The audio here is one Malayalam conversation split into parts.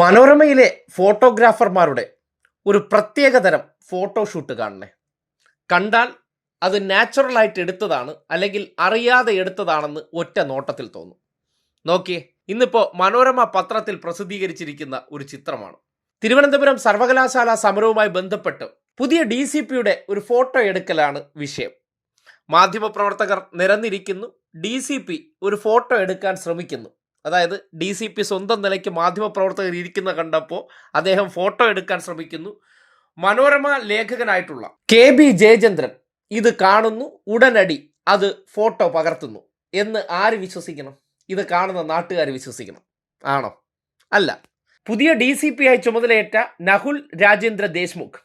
മനോരമയിലെ ഫോട്ടോഗ്രാഫർമാരുടെ ഒരു പ്രത്യേകതരം ഫോട്ടോഷൂട്ട് കാണണേ. കണ്ടാൽ അത് നാച്ചുറലായിട്ട് എടുത്തതാണ് അല്ലെങ്കിൽ അറിയാതെ എടുത്തതാണെന്ന് ഒറ്റ നോട്ടത്തിൽ തോന്നും. നോക്കിയേ ഇന്നിപ്പോൾ മനോരമ പത്രത്തിൽ പ്രസിദ്ധീകരിച്ചിരിക്കുന്ന ഒരു ചിത്രമാണ്. തിരുവനന്തപുരം സർവകലാശാല സമരവുമായി ബന്ധപ്പെട്ട് പുതിയ ഡി സി പിയുടെ ഒരു ഫോട്ടോ എടുക്കലാണ് വിഷയം. മാധ്യമപ്രവർത്തകർ നിരന്നിരിക്കുന്നു ഡി സി പി ഒരു ഫോട്ടോ എടുക്കാൻ ശ്രമിക്കുന്നു. അതായത് ഡി സി പി സ്വന്തം നിലയ്ക്ക് മാധ്യമപ്രവർത്തകർ ഇരിക്കുന്ന കണ്ടപ്പോൾ അദ്ദേഹം ഫോട്ടോ എടുക്കാൻ ശ്രമിക്കുന്നു. മനോരമ ലേഖകനായിട്ടുള്ള കെ ബി ജയചന്ദ്രൻ ഇത് കാണുന്നു. ഉടനടി അത് ഫോട്ടോ പകർത്തുന്നു. എന്ന് ആര് വിശ്വസിക്കണം? ഇത് കാണുന്ന നാട്ടുകാർ വിശ്വസിക്കണം. ആണോ? അല്ല. പുതിയ ഡി സി പി ആയി ചുമതലയേറ്റ നഹുൽ രാജേന്ദ്ര ദേശ്മുഖ്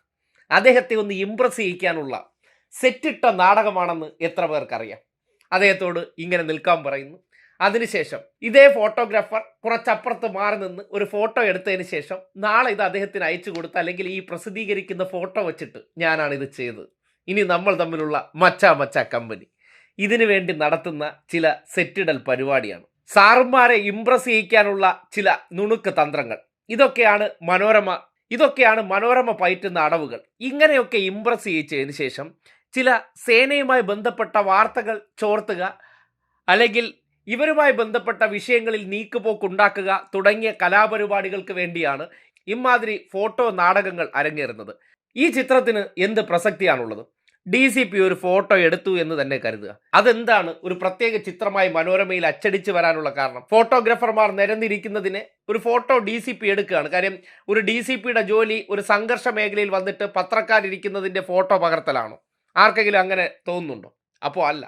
അദ്ദേഹത്തെ ഒന്ന് ഇംപ്രസ് ചെയ്യിക്കാനുള്ള സെറ്റിട്ട നാടകമാണെന്ന് എത്ര പേർക്കറിയാം? അദ്ദേഹത്തോട് ഇങ്ങനെ നിൽക്കാൻ പറയുന്നു. അതിനുശേഷം ഇതേ ഫോട്ടോഗ്രാഫർ കുറച്ചപ്പുറത്ത് മാറി നിന്ന് ഒരു ഫോട്ടോ എടുത്തതിന് ശേഷം നാളെ ഇത് അദ്ദേഹത്തിന് അയച്ചു കൊടുത്ത് അല്ലെങ്കിൽ ഈ പ്രസിദ്ധീകരിക്കുന്ന ഫോട്ടോ വെച്ചിട്ട് ഞാനാണ് ഇത് ചെയ്തത്. ഇനി നമ്മൾ തമ്മിലുള്ള മച്ചാ മച്ചാ കമ്പനി ഇതിനു വേണ്ടി നടത്തുന്ന ചില സെറ്റിടൽ പരിപാടിയാണ്. സാറുമാരെ ഇംപ്രസ് ചെയ്യിക്കാനുള്ള ചില നുണുക്ക് തന്ത്രങ്ങൾ. ഇതൊക്കെയാണ് മനോരമ ഇതൊക്കെയാണ് മനോരമ പയറ്റുന്ന അടവുകൾ. ഇങ്ങനെയൊക്കെ ഇംപ്രസ് ചെയ്യിച്ചതിന് ശേഷം ചില സേനയുമായി ബന്ധപ്പെട്ട വാർത്തകൾ ചോർത്തുക അല്ലെങ്കിൽ ഇവരുമായി ബന്ധപ്പെട്ട വിഷയങ്ങളിൽ നീക്കുപോക്കുണ്ടാക്കുക തുടങ്ങിയ കലാപരിപാടികൾക്ക് വേണ്ടിയാണ് ഇമാതിരി ഫോട്ടോ നാടകങ്ങൾ അരങ്ങേറുന്നത്. ഈ ചിത്രത്തിന് എന്ത് പ്രസക്തിയാണുള്ളത്? ഡി സി പി ഒരു ഫോട്ടോ എടുത്തു എന്ന് തന്നെ കരുതുക. അതെന്താണ് ഒരു പ്രത്യേക ചിത്രമായി മനോരമയിൽ അച്ചടിച്ചു വരാനുള്ള കാരണം? ഫോട്ടോഗ്രാഫർമാർ നിരന്നിരിക്കുന്നതിന് ഒരു ഫോട്ടോ ഡി സി പി എടുക്കുകയാണ്. കാര്യം ഒരു ഡി സി പിയുടെ ജോലി ഒരു സംഘർഷ മേഖലയിൽ വന്നിട്ട് പത്രക്കാരിരിക്കുന്നതിന്റെ ഫോട്ടോ പകർത്തലാണോ? ആർക്കെങ്കിലും അങ്ങനെ തോന്നുന്നുണ്ടോ? അപ്പോൾ അല്ല.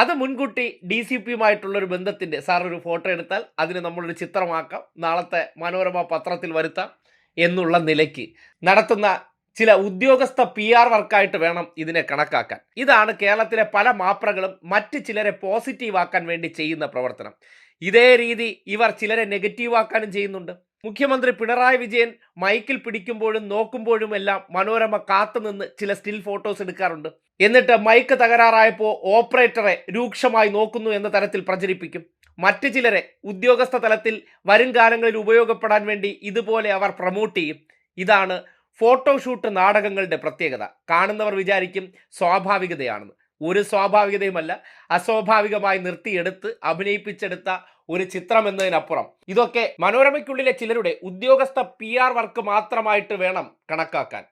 അത് മുൻകൂട്ടി ഡി സി പിയുമായിട്ടുള്ള ഒരു ബന്ധത്തിന്റെ സാർ ഒരു ഫോട്ടോ എടുത്താൽ അതിന് നമ്മളൊരു ചിത്രമാക്കാം. നാളത്തെ മനോരമ പത്രത്തിൽ വരുത്താം എന്നുള്ള നിലയ്ക്ക് നടത്തുന്ന ചില ഉദ്യോഗസ്ഥ പി ആർ വർക്കായിട്ട് വേണം ഇതിനെ കണക്കാക്കാൻ. ഇതാണ് കേരളത്തിലെ പല മാപ്രകളും മറ്റ് ചിലരെ പോസിറ്റീവാക്കാൻ വേണ്ടി ചെയ്യുന്ന പ്രവർത്തനം. ഇതേ രീതി ഇവർ ചിലരെ നെഗറ്റീവാക്കാനും ചെയ്യുന്നുണ്ട്. മുഖ്യമന്ത്രി പിണറായി വിജയൻ മൈക്കിൽ പിടിക്കുമ്പോഴും നോക്കുമ്പോഴും എല്ലാം മനോരമ കാത്തുനിന്ന് ചില സ്റ്റിൽ ഫോട്ടോസ് എടുക്കാറുണ്ട്. എന്നിട്ട് മൈക്ക് തകരാറായപ്പോൾ ഓപ്പറേറ്ററെ രൂക്ഷമായി നോക്കുന്നു എന്ന തരത്തിൽ പ്രചരിപ്പിക്കും. മറ്റു ചിലരെ ഉദ്യോഗസ്ഥ തലത്തിൽ വരും കാലങ്ങളിൽ ഉപയോഗപ്പെടാൻ വേണ്ടി ഇതുപോലെ അവർ പ്രൊമോട്ട് ചെയ്യും. ഇതാണ് ഫോട്ടോഷൂട്ട് നാടകങ്ങളുടെ പ്രത്യേകത. കാണുന്നവർ വിചാരിക്കും സ്വാഭാവികതയാണെന്ന്. ഒരു സ്വാഭാവികതയുമല്ല അസ്വാഭാവികമായി നിർത്തിയെടുത്ത് അഭിനയിപ്പിച്ചെടുത്ത ഒരു ചിത്രം എന്നതിനപ്പുറം ഇതൊക്കെ മനോരമയ്ക്കുള്ളിലെ ചിലരുടെ ഉദ്യോഗസ്ഥ പി വർക്ക് മാത്രമായിട്ട് വേണം കണക്കാക്കാൻ.